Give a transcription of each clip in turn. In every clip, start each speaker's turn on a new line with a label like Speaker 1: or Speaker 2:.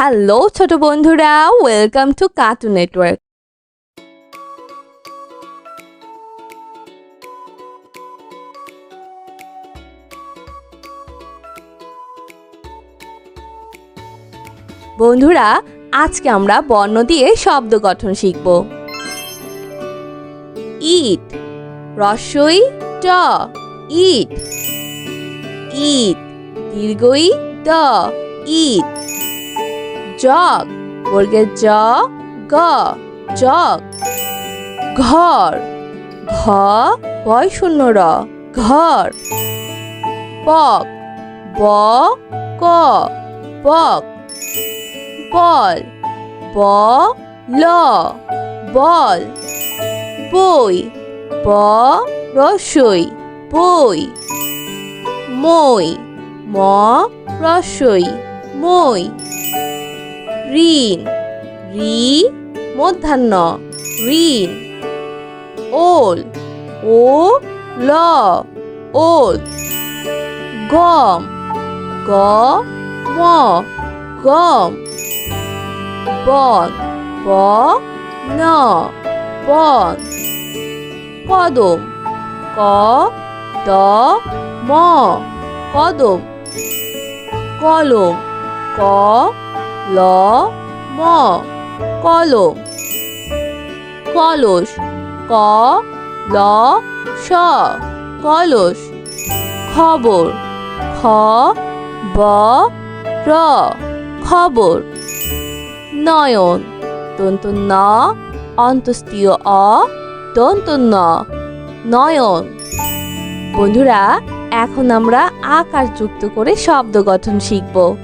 Speaker 1: Hello ছোট বন্ধুরা welcome to cartoon network বন্ধুরা, আজকে আমরা বর্ণ দিয়ে শব্দ গঠন শিখব। ইট, রসই ট, ইট। ইট, দীর্ঘই দ ইট। জগ বর্গের জ, গ জগ ঘর ঘ বয় শূন্য র, ঘর। পক, ব, ক, পক। বল, ব, ল, বল। বই, ব, রসই, বই। মই, ম, রসই, মই। ঋণ, রি, মধ্যাহ্ন, ঋণ, ওল, ও, ল, ওল, গম, গ, ম, গম, বন, ব, ন, বন, কদম, ক, দ, ম, কদম, কলম, ক ল, ম কলম কলস, ক, ল, স, কলস। খবর, খ, ব, র, খবর। নয়ন দন্ত ন অন্তস্তীয় অ দন্ত ন নয়ন। বন্ধুরা, এখন আমরা আকার যুক্ত করে শব্দ গঠন শিখব।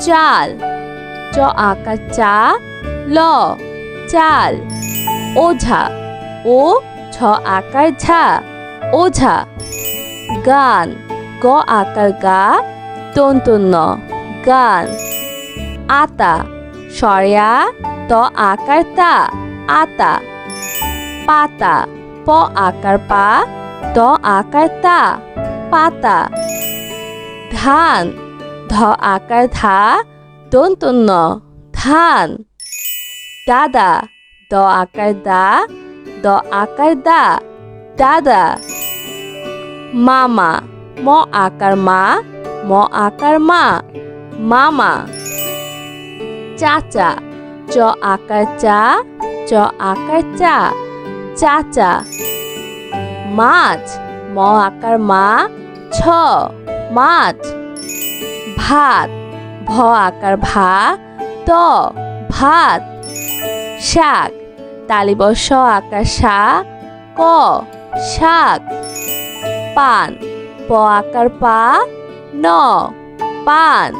Speaker 1: চাল চ আকার চা, ল, চাল, ওঝা, ও, ছ আকার ঝা, ওঝা, গান, গ আকার গা তন্তন্য গান, আতা সরেয়া ত আকার তা, আতা, পাতা, প আকার পা, ত আকার তা, পাতা, ধান, ধ আকার ধা দন্তন্য ধান। দাদা, দ আকার দা, দ আকার দা। দাদা। মামা, ম আকার মা, ম আকার মা। মামা। চাচা, চ আকার চা, চ আকার চা। চাচা। মাছ, ম আকার মা, ছ মাছ। ভাত। ভ আকার ভা, ত, ভাত, শাক তালিব স আকার সা, ক, শাক, পান, প আকার পা, ন, পান,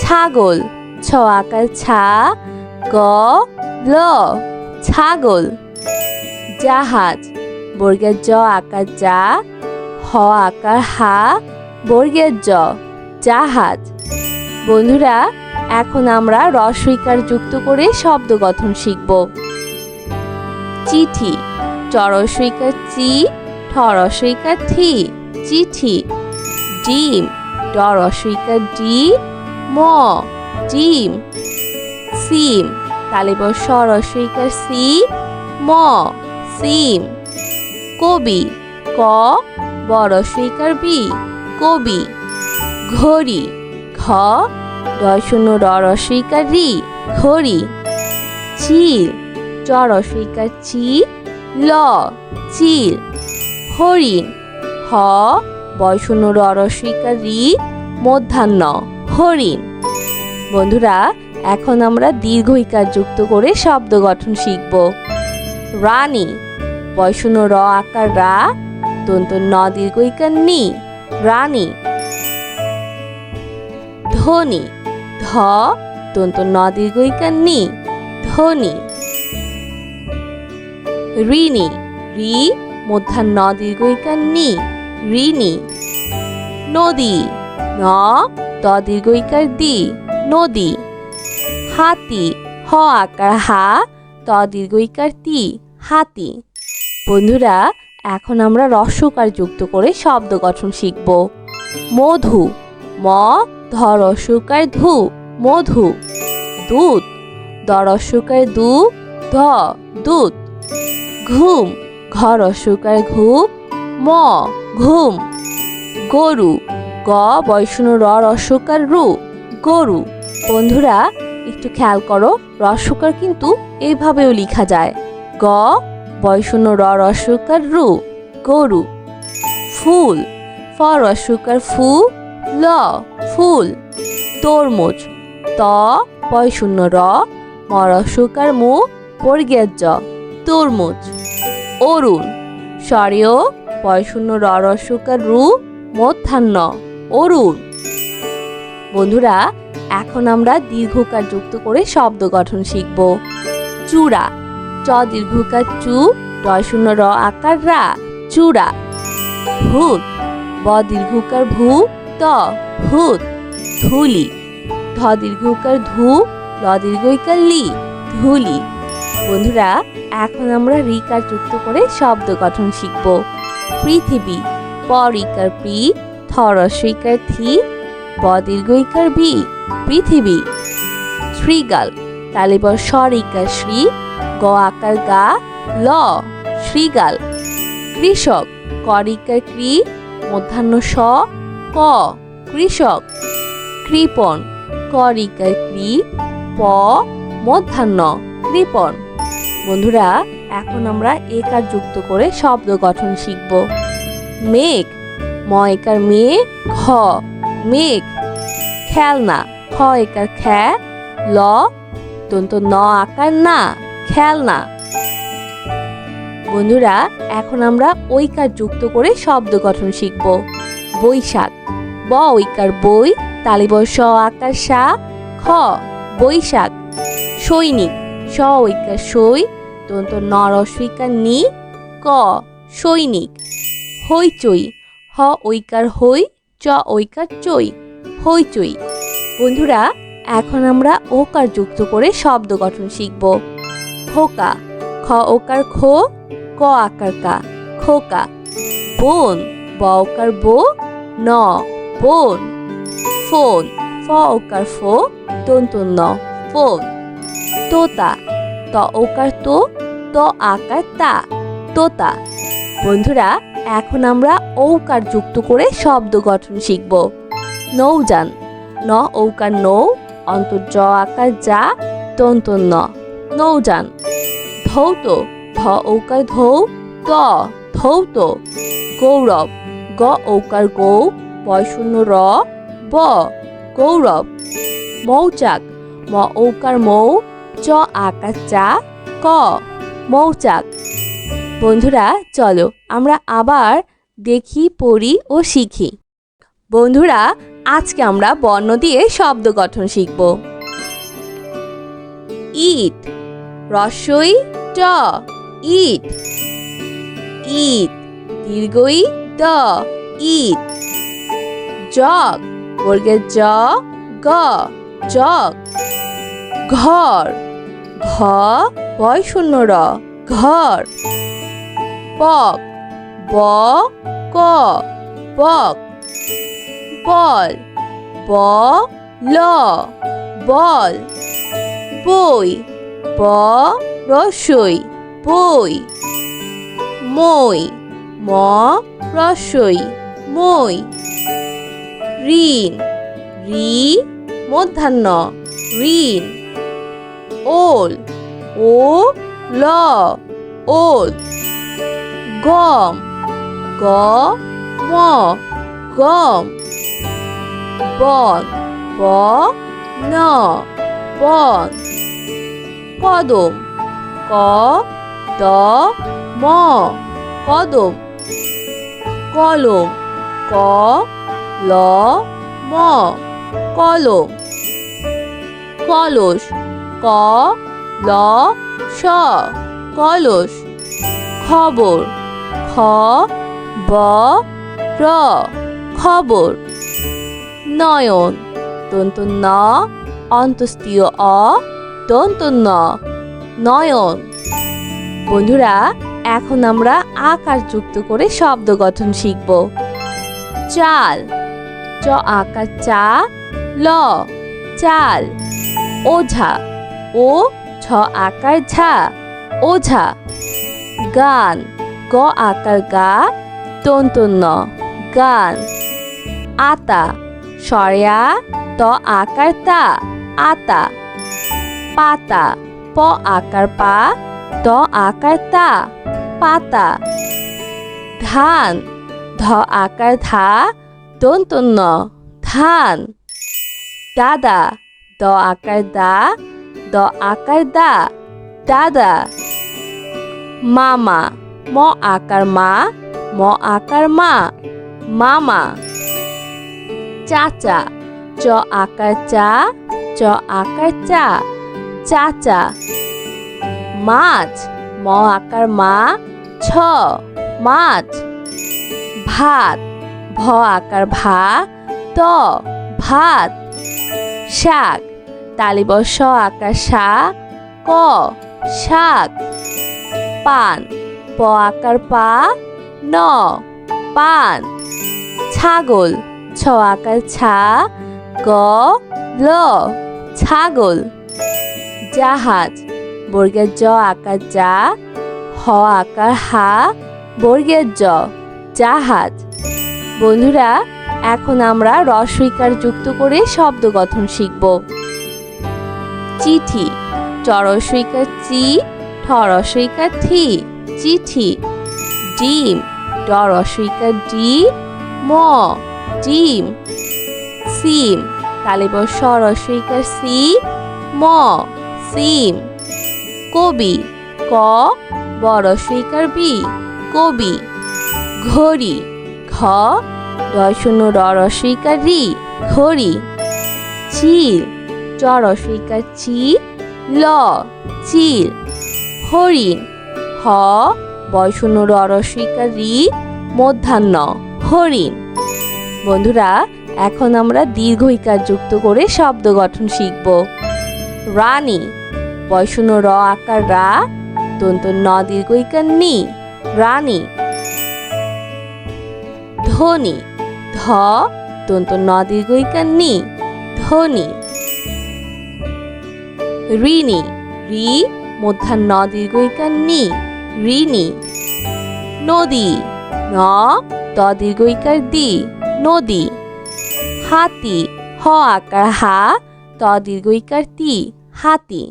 Speaker 1: ছাগল, ছ আকার ছা, গ, ল, ছাগল, জাহাজ, বর্গের জ আকার যা, হ আকার হা, বর্গের জ, জাহাজ। বন্ধুরা, এখন আমরা রসইকার যুক্ত করে শব্দ গঠন শিখব। চিঠি চরসইকার চি ঠরসইকার থি, চিঠি, ডিম ডরসইকার ডি, ম, ডিম, সিম, তালিব সরসইকার সি, ম, সিম, কবি, ক বড় বড়সইকার বি, কবি, ঘড়ি। ঘ ডয় শূন্য র রসইকার রি ঘড়ি চিল চ রসইকার চি, ল চিল হরিণ হ বয় র রসইকার রি, মধ্যাহ্ন হরিণ বন্ধুরা, এখন আমরা দীর্ঘইকার যুক্ত করে শব্দ গঠন শিখব। রানী বয়শূন্য র আকার রা, দন্ত ন দীর্ঘইকার নি। রানী ধনী। ধ দন্ত ন দীর্ঘইকার নি। ধনী। ঋণী। রি মধ্যাহ্ন দীর্ঘইকার নি। ঋণী। নদী। ন দ দীর্ঘইকার দি। নদী। হাতি। হ আকার হা ত দীর্ঘইকার তি। হাতি। বন্ধুরা, এখন আমরা রস্যকার যুক্ত করে শব্দ গঠন শিখব। মধু। ম ধ রস্যকার ধু, মধু। দুধ। দ রস্যকার দু, ধ, দুধ। ঘুম। ঘ রস্যকার ঘু, ম, ঘুম। গরু। গ বৈষ্ণু র রস্যকার রু, গরু। বন্ধুরা, একটু খেয়াল করো রস্যকার কিন্তু এইভাবেও লেখা যায়। গ বৈষ্ণু র রস্যকার রু, গরু। ফুল। ফ রস্যকার ফু, ল। ফুল, তরমুজ, ত পয় শূন্য র ম রস্যকার মু বর্গের তরমুজ, অরুণ স্বরেও পয় শূন্য র রস্যকার রু, মধ্যাহ্ন, অরুণ। বন্ধুরা, এখন আমরা দীর্ঘকার যুক্ত করে শব্দ গঠন শিখব। চূড়া, চ, দীর্ঘকার, চু রয় শূন্য র, আকার, রা, চূড়া। ভূত, ব, দীর্ঘকার, ভূ ত, ভূত, ধুলি। ধ দীর্ঘকার ধু, ল দীর্ঘইকার লি, ধুলি। বন্ধুরা, এখন আমরা রিকার যুক্ত করে শব্দ গঠন শিখব। পৃথিবী, প রিকার পি, থ রস্বইকার থি, ব দীর্ঘইকার বি পৃথিবী। শ্রীগাল তালিব স্বরিকার শ্রী, গ আকার গা, ল শ্রীগাল কৃষক করিকার ক্রি মধ্যাহ্ন স ক? কৃষক। কৃপণ করিকার ক্রি প, মধ্যাহ্ন। কৃপণ বন্ধুরা, এখন আমরা একার যুক্ত করে শব্দ গঠন শিখব। মেঘ। ম একার মে খ মেঘ। খেলনা। খ একার খ্যা ল। দন্ত ন আকার না, খেলনা। বন্ধুরা, এখন আমরা ঐকার যুক্ত করে শব্দ গঠন শিখব। বৈশাখ। ব ঐকার বই তালিব স আকার সা, খ বৈশাখ। সৈনিক, স ঐকার সই দন্ত ন রস্বইকার নি, ক সৈনিক। হইচই হ ঐকার হই চ ঐকার চই হইচই বন্ধুরা, এখন আমরা ওকার যুক্ত করে শব্দ গঠন শিখব। খোকা, খ ওকার খো, ক আকার কা, খোকা। বোন, ব ওকার বো ন বোন ফোন ফ ওকার ফো দন্ত ন, ফোন। তোতা ত ওকার তো ত আকার তা, তোতা। বন্ধুরা, এখন আমরা ঔকার যুক্ত করে শব্দ গঠন শিখব। নৌযান, ন, ঔকার নৌ অন্তর জ আকার যা তন্ত ন। নৌযান, ধৌত, ধ, ঔকার ধৌ, ত, ধৌত। গৌরব গ ঔকার গৌ বয় শূন্য র ব গৌরব মৌচাক, ম ঔকার মৌ, চ আকার চা, ক মৌচাক। বন্ধুরা, চলো আমরা আবার দেখি, পড়ি ও শিখি। বন্ধুরা, আজকে আমরা বর্ণ দিয়ে শব্দ গঠন শিখব। ইট, রসই ট, ইট। ইট, দীর্ঘই দ ইট জগ বর্গের জ, গ, জগ। ঘর, ঘ, বয় শূন্য র, ঘর। বক ব, ক বক বল, ব, ল, বল। বই, ব, রসই, বই। মই, ম রসই, মই, ঋণ, রি, মধ্যাহ্ন, ঋণ, ওল, ও, ল, ওল, গম, গ, ম, গম, বন, ব, ন, বন, কদম, ক, দ, ম, কদম। কলম, ক, ল, ম, কলম। কলস, ক, ল, স, কলস। খবর, খ, ব, র, খবর। নয়ন দন্ত ন অন্তস্তীয় অ দন্ত ন নয়ন। বন্ধুরা এখন আমরা আকার যুক্ত করে শব্দ গঠন শিখব। চাল। চ আকার চা, ল চাল। ওঝা। ও ছ আকার ঝা, ওঝা। গান। গ আকার গা, তন্তন্য। গান। আতা। সরেয়া ত আকার তা, আতা। পাতা। প আকার পা ত আকার তা, পাতা। ধান, ধ আকার ধা, দন্তন্য। ধান। দাদা, দ আকার দা, দ আকার দা। দাদা। মামা, ম আকার মা, ম আকার মা। মামা। চাচা, চ আকার চা, চ আকার চা। চাচা মাছ, ম আকার মা, ছ মাছ। ভাত, ভ আকার ভা, ত ভাত। শাক তালিব স আকার শা ক শাক। পান, প আকার পা, ন পান। ছাগল, ছ আকার ছা, গ ল। ছাগল। জাহাজ বর্গের জ আকার যা, হ আকার হা বর্গের জ জাহাজ। বন্ধুরা, এখন আমরা রসইকার যুক্ত করে শব্দ গঠন শিখব। চিঠি চরসইকার চি ঠরসইকার থি, চিঠি। ডিম ডরসইকার ডি, ম, ডিম। সিম তালিবর সরসইকার সি, ম, সিম। কবি। ক, বড় সইকার বি, কবি। ঘড়ি। ঘ ডয় শূন্য র, ঘড়ি। চিল চ রসইকার চি, ল, চিল। হরিণ হ বয় শূন্য র, মধ্যাহ্ন হরিণ বন্ধুরা, এখন আমরা দীর্ঘইকার যুক্ত করে শব্দ গঠন শিখব। রানী। বয়শূন্য র আকার রা দন্ত ন দীর্ঘইকার নি রানী। ধনী, ধ দন্ত ন দীর্ঘইকার নি ধনী। ঋণী রি মধ্যাহ্ন দীর্ঘইকার নি ঋণী। নদী, ন দ দীর্ঘইকার দি নদী। হাতি, হ আকার হা ত দীর্ঘইকার তি হাতি।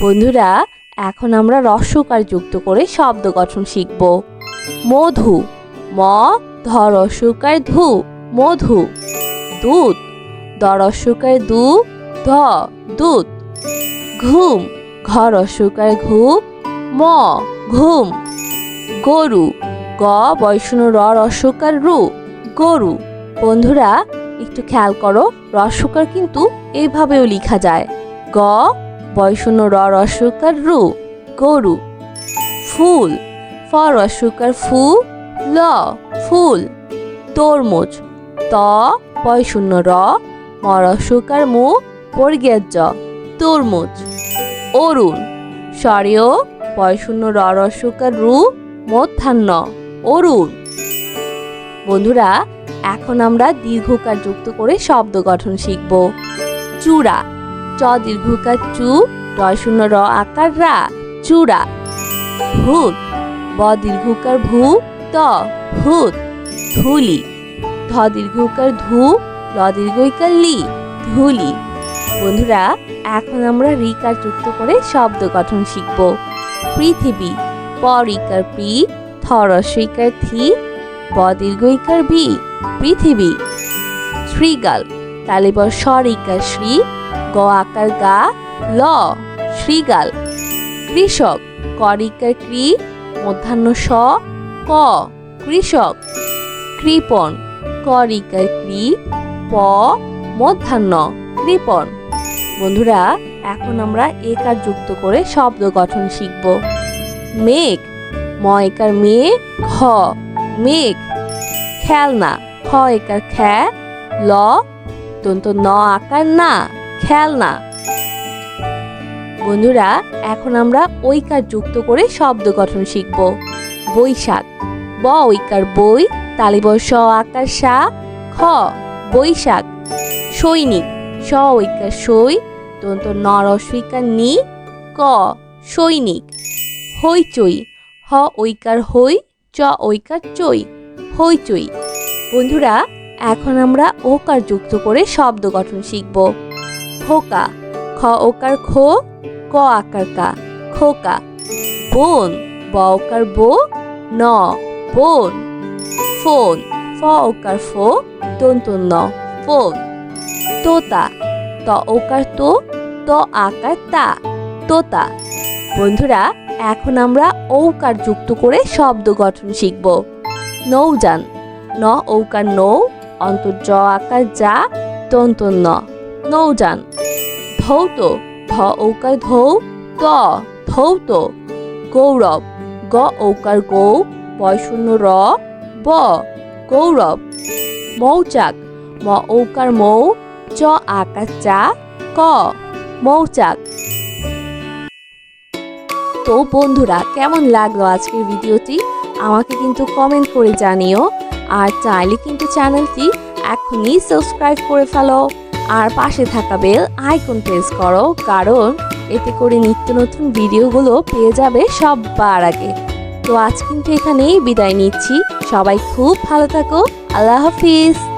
Speaker 1: বন্ধুরা, এখন আমরা রস্যকার যুক্ত করে শব্দ গঠন শিখব। মধু। ম, ধ রস্যকার ধু। মধু। দুধ। দ রস্যকার দু। ধ, দুধ। ঘুম। ঘ রস্যকার ঘু। ম, ঘুম। গরু। গ বৈষ্ণু র রস্যকার রু। গরু। বন্ধুরা, একটু খেয়াল করো রস্যকার কিন্তু এইভাবেও লেখা যায়। গ বয়শূন্য র রস্যকার রু গরু, ফুল ফ রস্যকার ফু, ল, ফুল, তরমুজ, ত বয়শূন্য র ম রস্যকার মু বর্গের জ তরমুজ, অরুণ স্বরেও বয়শূন্য র রস্যকার রু, মধ্যাহ্ন, অরুণ। বন্ধুরা, এখন আমরা দীর্ঘকার যুক্ত করে শব্দ গঠন শিখব। চূড়া চ দীর্ঘকার চু রয় শূন্য র আকার রা, চূড়া। ভূত। ব দীর্ঘকার ভূ, ত, ভূত। ধুলি। ধ দীর্ঘকার ধু, ল দীর্ঘকার লি, ধুলি। বন্ধুরা, এখন আমরা রিকার যুক্ত করে শব্দ গঠন শিখব। পৃথিবী। প রিকার পি, থ রস্বইকার থি, ব দীর্ঘইকার বি পৃথিবী। শ্রীগাল। তালিবর স্বরিকার শ্রী গ আকার গা, ল, শ্রীগাল। কৃষক, করিকার ক্রি মধ্যাহ্ন স, ক, কৃষক। কৃপণ, করিকার ক্রি প, মধ্যাহ্ন, কৃপণ। বন্ধুরা, এখন আমরা একার যুক্ত করে শব্দ গঠন শিখব। মেঘ ম একার মেয়ে খ মেঘ। খেলনা, খ একার খ্যা ল দন্ত ন আকার না। খেলনা। বন্ধুরা, এখন আমরা ঐকার যুক্ত করে শব্দ গঠন শিখব। বৈশাখ। ব ঐকার বই তালিবর স আকার সা, খ বৈশাখ। সৈনিক। স ঐকার সই তন্ত ন রস্বইকার নি, ক সৈনিক। হইচই হ ঐকার হই চ ঐকার চই হইচই বন্ধুরা, এখন আমরা ওকার যুক্ত করে শব্দ গঠন শিখব। খোকা। খ ওকার খো, ক আকার কা। খোকা। বোন। ব ওকার বো, ন বোন। ফোন। ফ ওকার ফো দন্ত ন। ফোন। তোতা। ত ওকার তো, ত আকার তা। তোতা। বন্ধুরা, এখন আমরা ঔকার যুক্ত করে শব্দ গঠন শিখব। নৌযান। ন ঔকার নৌ অন্তর জ আকার যা দন্ত ন। নৌযান। ধৌত, ধ ঔকার ধৌ, ত ধৌত। গৌরব, গ ঔকার গৌ শূন্য র, ব গৌরব। মৌচাক, ম ঔকার মৌ, চ আকার চা, ক মৌচাক। তো বন্ধুরা, কেমন লাগল আজকের ভিডিওটি? আমাকে কিন্তু কমেন্ট করে জানিও। আর চাইলে কিন্তু চ্যানেলটি এখনই সাবস্ক্রাইব করে ফেলো। আর পাশে থাকা বেল আইকন প্রেস করো, কারণ এতে করে নিত্য নতুন ভিডিওগুলো পেয়ে যাবে সববার আগে। তো আজ কিন্তু এখানেই বিদায় নিচ্ছি। সবাই খুব ভালো থাকো। আল্লাহ হাফিজ।